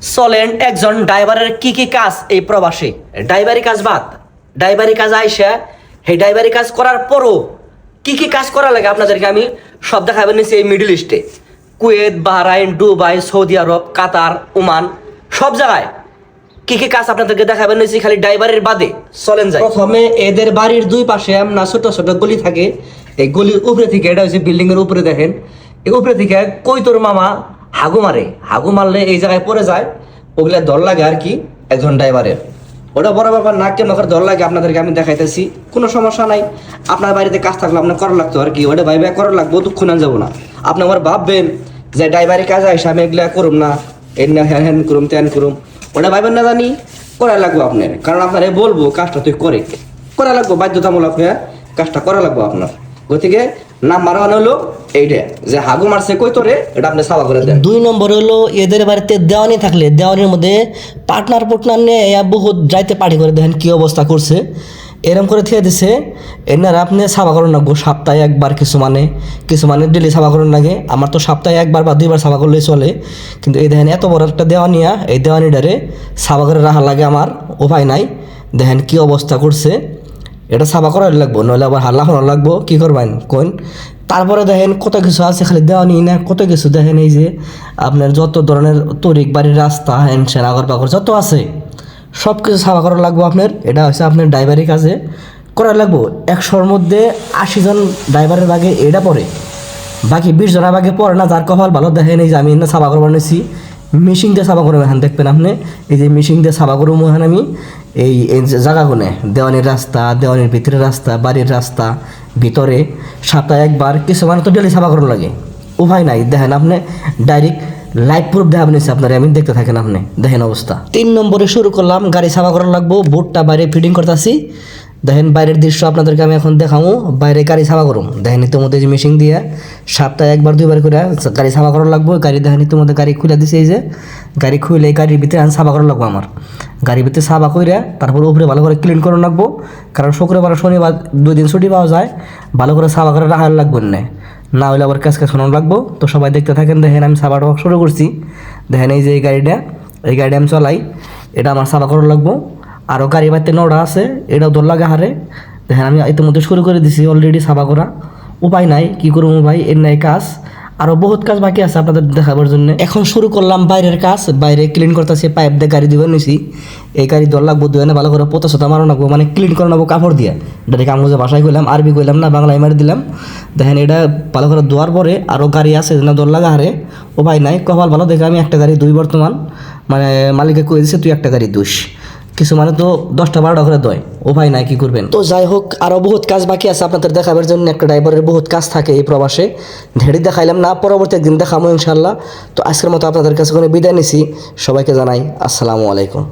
চলেন একজন ড্রাইভারের কি কি কাজ এই প্রবাসে? ড্রাইভারি কাজ বাদ। ড্রাইভারি কাজ আইসা সেই ড্রাইভারি কাজ করার পরও কি কি কাজ করা লাগে আপনাদেরকে আমি সব দেখাবেন নিচ্ছি এই মিডল ইস্টে Kuwait, Bahrain, Dubai, Saudi Arab, Qatar, Oman, সব জায়গায় কি কি কাজ আপনাদেরকে দেখাবেন নিচ্ছি খালি ড্রাইভারের বাদে চলেন যাই। প্রথমে এদের বাড়ির দুই পাশে আমরা ছোট ছোট গলি থাকে। এই গলির উপরে থেকে, এটা হচ্ছে বিল্ডিং এর উপরে দেখেন। এই উপরে থেকে কৈতর মামা? হাগু মারে, হাগু মারলে এই জায়গায় পড়ে যায়, ওগুলা দর লাগে আর কি, একজন ড্রাইভারের। ওটা বড় ব্যাপার না কেন করে দর লাগে, আপনাদেরকে আমি দেখাইতেছি, কোনো সমস্যা নাই। আপনার বাড়িতে কাজ থাকলে আপনার করা লাগতো আর কি, ওটা ভাইবা করা লাগবো দুঃখ না যাব না। আপনি আমার ভাববেন যে ড্রাইভারের কাজ আইসা আমি এগুলা করুম না এন হ্যান হ্যান করুম, ত্যান করুম। ওটা ভাইবেন না জানি, করা লাগবো আপনার। কারণ আপনার বলব, কাজটা তুই করে, করা লাগবো, বাধ্যতামূলক হয়ে কাজটা করা লাগবো আপনার। গতিকে নাম মারানো হলো এইটা, যে হাগু মারছে কই তোরে, এটা আপনি সাবা করে দেন। দুই নম্বর হলো এদের বাড়িতে দেওয়ানি থাকলে, দেওয়ানির মধ্যে পার্টনার পার্টনার নিয়ে এরা বহুত যাইতে পার্টি করে, দেখেন কি অবস্থা করছে। এরম করে থিয়ে দিছে, এনারা আপনি সাবা করুন লাগবো সপ্তাহে একবার কিছু মানে কিছু মানে ডেলি সাবা করুন লাগে আমার তো সপ্তাহে একবার বা দুইবার সাবা করলেই চলে। কিন্তু এই দেখেন এত বড় একটা দেওয়ানিয়া, এই দেওয়ানিটারে সাবা করে রাখা লাগে আমার, উপায় নাই। দেখেন কি অবস্থা করছে। এটা সাবা করার লাগবো, নইলে আবার হাল্লা করার লাগবো, কি করবেন কোন তারপরে দেখেন কত কিছু আছে, খালি দেওয়ানি না, কত কিছু দেখেন এই যে আপনার যত ধরনের তরিক বাড়ির রাস্তা হ্যান্ডসেন আগর পাগর যত আছে, সব কিছু সাফা করা লাগবো আপনার। এটা হচ্ছে আপনার ড্রাইভারি কাজে, করা লাগবো। একশোর মধ্যে আশি জন ড্রাইভারের বাগে এটা পড়ে বাকি বিশ জনের বাগে পড়ে না যার কপাল ভালো দেখেন, এই যে আমি না সাফা করব নিছি, মেশিন দিয়ে সাফা করব এখন, দেখবেন আপনি? এই যে মেশিন দিয়ে সাফা করব এখন আমি। এই জায়গাগুনে দেওয়ানির রাস্তা, দেওয়ানির ভিতরে রাস্তা, বাড়ির রাস্তা, ভিতরে সপ্তাহে একবার কিছু মানে তো ডেলি সাফা করানো লাগে। উপায় নাই, দেখেন আপনি, ডাইরেক্ট লাইভ প্রুফ দেখাবেন আপনার, আমি দেখতে থাকেন আপনি, দেখেন অবস্থা। তিন নম্বরে শুরু করলাম, গাড়ি সাফা করা লাগবো, বোটটা বাইরে ফিটিং করতেছি। দেখেন বাইরের দৃশ্য আপনাদেরকে আমি এখন দেখাবো বাইরে গাড়ি সাফা করুম দেখেন ইতিমধ্যে যে মেশিন দিয়ে সপ্তাহে একবার, দুইবার করে গাড়ি সাফা করা লাগবো, গাড়ি দেখেন ইতিমধ্যে গাড়ি খুলে দিছে এই যে। গাড়ি খুলে গাড়ির ভিতরে আন সাফা করা লাগবো আমার। গাড়ির ভিতরে সাফা করে তারপর উপরে ভালো করে ক্লিন করা লাগবো কারণ শুক্রবার, শনিবার দুই দিন ছুটি পাওয়া যায়, ভালো করে সাফা করে রাখার লাগবে না। না হলে আবার কাজ কাজ লাগবো। তো সবাই দেখতে থাকেন, দেখেন আমি সাফা শুরু করছি। দেখেন এই যে এই গাড়িটা এই গাড়িটা আমি চলাই, এটা আমার সাফা করা লাগবো। আরও গাড়ি বাড়িতে নড়া আছে, এটাও দোল লাগে হারে। দেখেন আমি ইতিমধ্যে শুরু করে দিছি অলরেডি সাফা করা। উপায় নাই, কি করব ভাই? এর নাই কাজ। আরও বহুত কাজ বাকি আছে আপনাদের দেখাবার জন্য। এখন শুরু করলাম বাইরের কাজ, বাইরে ক্লিন করতেছি পাইপ দিয়ে গাড়ি দিবার নিছি। এই গাড়ি দর লাগবো দুয়ে ভালো করে পোতা সোতা মারো লাগবো মানে ক্লিন করে নেব কাপড় দিয়ে। এটা কামড়ে ভাষায় কইলাম, আরবি কইলাম না, বাংলায় মারি দিলাম। দেখেন এটা ভালো করে ধোয়ার পরে আরও গাড়ি আছে না দর লাগা হারে। উপায় নাই, কপাল ভালো, দেখে আমি একটা গাড়ি দুই বর্তমান। মানে মালিকে কয়ে দিছে তুই একটা গাড়ি দুস কিছু মানে তো দশটা বারোটা করে দেয়। উপায় নাই, কি করবেন? তো যাই হোক আরও বহুত কাজ বাকি আছে আপনাদের দেখাবার জন্য। একটা ড্রাইভারের বহুত কাজ থাকে এই প্রবাসে। ঢেড়ি দেখাইলাম না, পরবর্তী একদিন দেখাবো ইনশাল্লাহ তো আজকের মতো আপনাদের কাছে কোনো বিদায় নিছি। সবাইকে জানাই আসসালামু আলাইকুম।